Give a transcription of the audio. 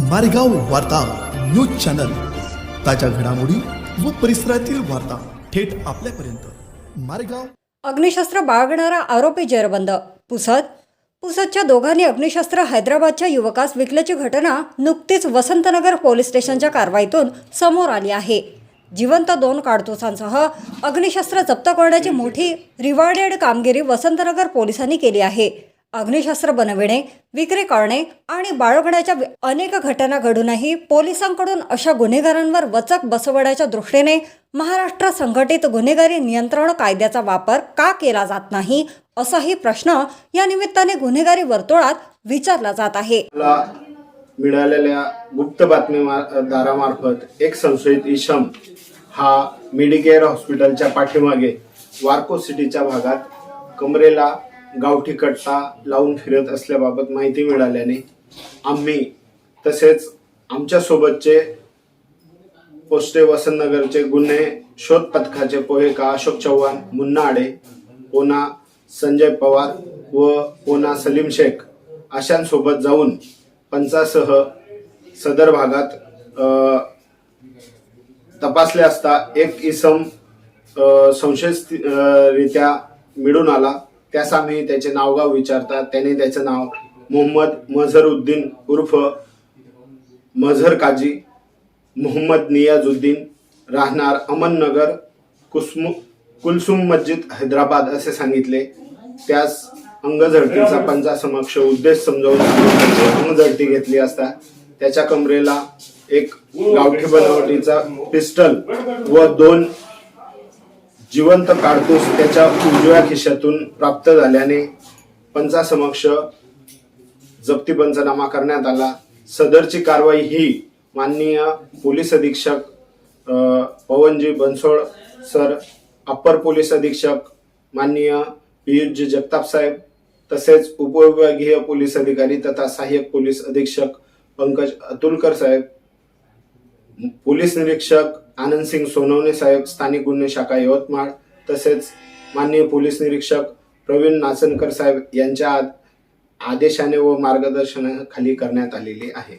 मारेगाव वार्ता news channel. ताज्या घडामोडी व परिसरातील वार्ता थेट आपल्यापर्यंत. मारेगाव. अग्निशस्त्र बाळगणारा आरोपी जेरबंद. पुसद. पुसदच्या दोघांनी अग्निशस्त्र हैदराबादच्या युवकास विकल्याची घटना नुकतीच वसंतनगर पोलीस स्टेशनच्या कारवाईतून समोर आली आहे. जिवंत दोन काडतुसांसह अग्निशस्त्र जप्त करण्याची मोठी रिवॉर्डेड कामगिरी वसंतनगर पोलिसांनी केली आहे. अग्निशस्त्र बनविणे विक्री करणे आणि बाळगण्याच्या अनेक घटना घडूनही पोलिसांकडून अशा गुन्हेगारांवर वचक बसवण्याच्या दृष्टीने महाराष्ट्र संघटित गुन्हेगारी नियंत्रण कायद्याचा वापर का केला जात नाही असाही प्रश्न या निमित्ताने गुन्हेगारी वर्तुळात विचारला जात आहे. मिळालेल्या गुप्त बातमीदारामार्फत एक संशयित इशम हा मेडिकेअर हॉस्पिटलच्या पाठीमागे वार्को सिटीच्या भागात कमरेला गावठी कट्टा लावून फिरत असल्याबाबत माहिती मिळाल्याने आम्ही तसेच आमच्यासोबतचे पोस्टे वसंतनगरचे गुन्हे शोध पथकाचे पोहेका अशोक चव्हाण मुन्ना आडे पोना संजय पवार व पोना सलीम शेख अशांसोबत जाऊन पंचासह सदर भागात तपासले असता एक इसम अ, संशयितरित्या मिळून आला. त्यास आम्ही त्याचे नावगाव विचारता त्याने त्याचं नाव मोहम्मद मझहरुद्दीन उर्फ मझहर काजी मोहम्मद नियाजुद्दीन राहणार अमननगर कुसमु कुलसुम मस्जिद हैदराबाद असे सांगितले. त्यास अंगझडतीचा पंचासमक्ष उद्देश समजावून अंगझडती घेतली असता. त्याच्या कमरेला एक गावठी बनावटीचा पिस्टल व दोन जिवंत काढतोस त्याच्या उजव्या खिशातून प्राप्त झाल्याने पंचासमक्ष जप्ती पंचनामा करण्यात आला. सदरची कारवाई ही माननीय पोलीस अधीक्षक Pawanji Bansod sir upper police अधीक्षक माननीय पियुषजी जगताप साहेब तसेच उपविभागीय पोलीस अधिकारी तथा सहाय्यक पोलीस अधीक्षक पंकज अतुलकर साहेब पोलीस निरीक्षक आनंद सिंग सोनवणे साहेब स्थानिक गुन्हे शाखा यवतमाळ तसेच माननीय पोलीस निरीक्षक प्रवीण नाचनकर साहेब यांच्या आदेशाने व मार्गदर्शनाखाली करण्यात आलेली आहे.